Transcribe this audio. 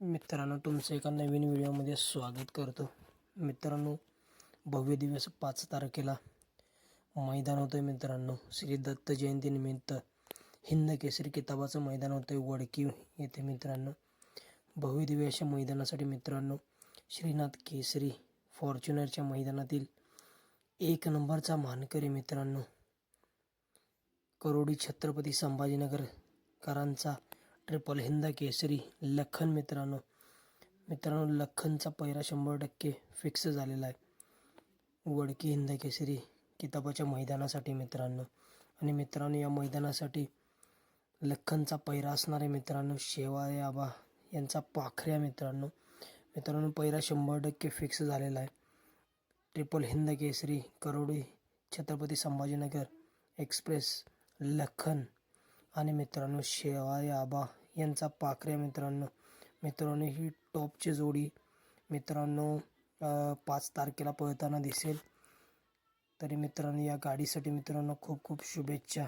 मित्रांनो तुमचं एका नवीन व्हिडिओमध्ये स्वागत करतो. मित्रांनो भव्य दिवस पाच तारखेला मैदान होतं आहे मित्रांनो. श्री दत्त जयंतीनिमित्त हिंद केसरी किताबाचं मैदान होतं आहे वडकी येथे मित्रांनो. भव्य दिव्याच्या मैदानासाठी मित्रांनो श्रीनाथ केसरी फॉर्च्युनरच्या मैदानातील एक नंबरचा मानकरी मित्रांनो. करोडी छत्रपती संभाजीनगरकरांचा ट्रिपल हिंद केसरी लखन मित्रांनो. मित्रांनो लखनचा पैरा शंभर टक्के फिक्स झालेला आहे. वडकी हिंद केसरी किताबाच्या मैदानासाठी मित्रांनो. आणि मित्रांनो या मैदानासाठी लखनचा पैरा असणारे मित्रांनो शेवाळे आबा यांचा पाखऱ्या मित्रांनो. मित्रांनो पैरा शंभर टक्के फिक्स झालेला आहे. ट्रिपल हिंद केसरी करोडी छत्रपती संभाजीनगर एक्सप्रेस लखन आणि मित्रांनो शेवाळे आबा यांचा पाखऱ्या मित्रांनो. मित्रांनो ही टॉपची जोडी मित्रांनो पाच तारखेला पळताना दिसेल. तरी मित्रांनो या गाडीसाठी मित्रांनो खूप खूप शुभेच्छा.